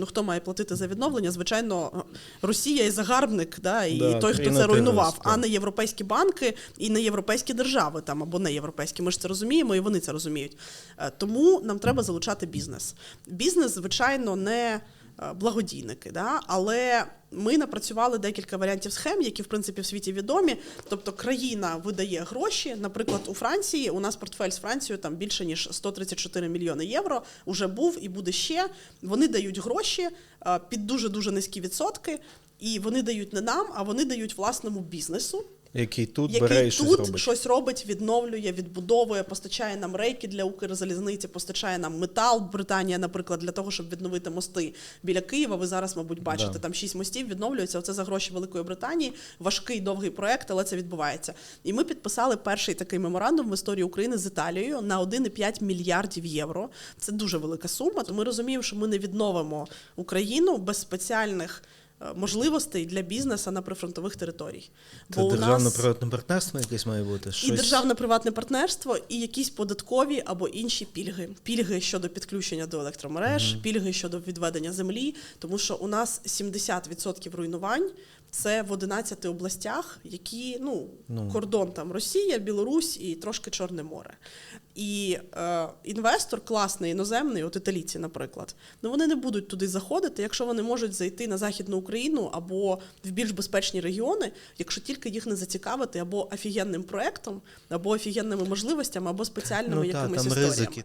Ну хто має платити за відновлення? Звичайно, Росія і загарбник, да, і Да, той, хто це руйнував, а не європейські банки і не європейські держави там або не європейські. Ми ж це розуміємо, і вони це розуміють. Е, Тому нам треба залучати бізнес. Бізнес, звичайно, не благодійники, да? але ми напрацювали декілька варіантів схем, які в принципі в світі відомі. Тобто країна видає гроші. Наприклад, у Франції у нас портфель з Францією там більше ніж 134 мільйони євро. Уже був і буде ще. Вони дають гроші е, під дуже дуже низькі відсотки. І вони дають не нам, а вони дають власному бізнесу, Який тут бере який і щось тут робить. щось робить, відновлює, відбудовує, постачає нам рейки для Укрзалізниці, постачає нам метал. Британія, наприклад, для того, щоб відновити мости біля Києва. Ви зараз, мабуть, бачите, Да. там шість мостів відновлюються. Оце за гроші Великої Британії. Важкий довгий проект, але це відбувається. І ми підписали перший такий меморандум в історії України з Італією на 1,5 мільярдів євро. Це дуже велика сума. То ми розуміємо, що ми не відновимо Україну без спеціальних. Е, Можливостей для бізнесу на прифронтових територій. Це державно приватне партнерство якесь має бути. І Щось... державне приватне партнерство, і якісь податкові або інші пільги. Пільги щодо підключення до електромереж, пільги щодо відведення землі, тому що у нас 70% руйнувань це в 11 областях, які ну, Ну. кордон там Росія, Білорусь і трошки Чорне море. І е, інвестор класний іноземний, от італійці, наприклад, ну вони не будуть туди заходити, якщо вони можуть зайти на західну Україну або в більш безпечні регіони, якщо тільки їх не зацікавити або офігенним проектом, або офігенними можливостями, або спеціальними ну, та, якимись там історіями. ризики.